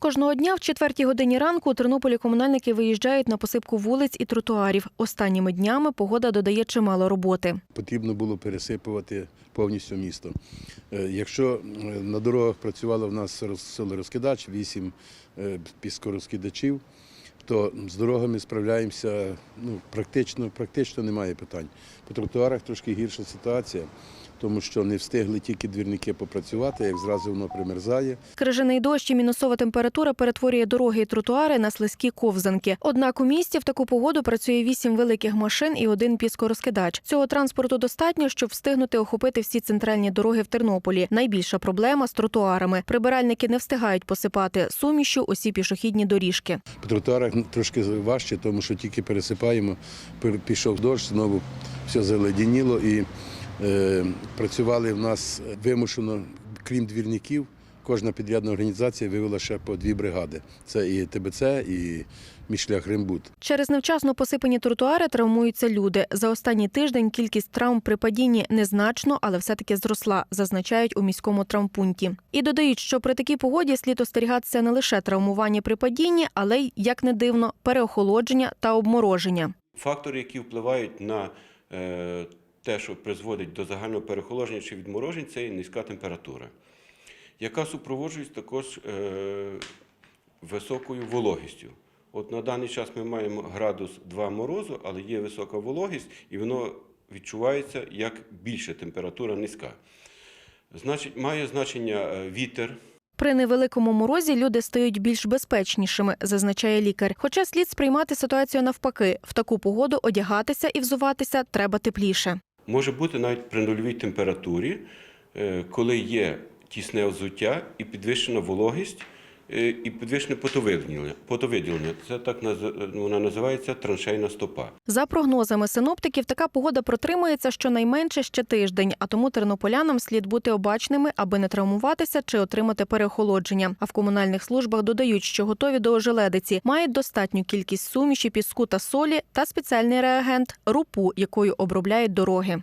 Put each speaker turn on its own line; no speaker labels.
Кожного дня в четвертій годині ранку у Тернополі комунальники виїжджають на посипку вулиць і тротуарів. Останніми днями погода додає чимало роботи.
Потрібно було пересипувати повністю місто. Е, Якщо е, на дорогах працювало в нас роз- селорозкидач, вісім е, піскорозкидачів, то з дорогами справляємося ну, практично, практично немає питань. По тротуарах трошки гірша ситуація, тому що не встигли тільки двірники попрацювати, як зразу воно примерзає.
Крижаний дощ і мінусова температура перетворює дороги і тротуари на слизькі ковзанки. Однак у місті в таку погоду працює вісім великих машин і один піскорозкидач. Цього транспорту достатньо, щоб встигнути охопити всі центральні дороги в Тернополі. Найбільша проблема з тротуарами. Прибиральники не встигають посипати сумішю усі пішохідні доріжки.
По тротуарах трошки важче, тому що тільки пересипаємо, пер- пішов дощ, знову все заледеніло і працювали в нас вимушено, крім двірників, кожна підрядна організація вивела ще по дві бригади. Це і ТБЦ, і Мішлях Римбут.
Через невчасно посипані тротуари травмуються люди. За останній тиждень кількість травм при падінні незначно, але все-таки зросла, зазначають у міському травмпункті. І додають, що при такій погоді слід остерігатися не лише травмування при падінні, але й, як не дивно, переохолодження та обмороження.
Фактори, які впливають на е, те, що призводить до загального перехолодження чи відморожень, це і низька температура, яка супроводжується також е, високою вологістю. От на даний час ми маємо градус 2 морозу, але є висока вологість, і воно відчувається як більша температура низька. Значить, має значення е, вітер,
При невеликому морозі люди стають більш безпечнішими, зазначає лікар. Хоча слід сприймати ситуацію навпаки. В таку погоду одягатися і взуватися треба тепліше.
Може бути навіть при нульовій температурі, е, коли є тісне взуття і підвищена вологість, і підвищене потовиділення. потовиділення. Це так вона називається траншейна стопа.
За прогнозами синоптиків, така погода протримається щонайменше ще тиждень, а тому тернополянам слід бути обачними, аби не травмуватися чи отримати переохолодження. А в комунальних службах додають, що готові до ожеледиці, мають достатню кількість суміші, піску та солі та спеціальний реагент рупу, якою обробляють дороги.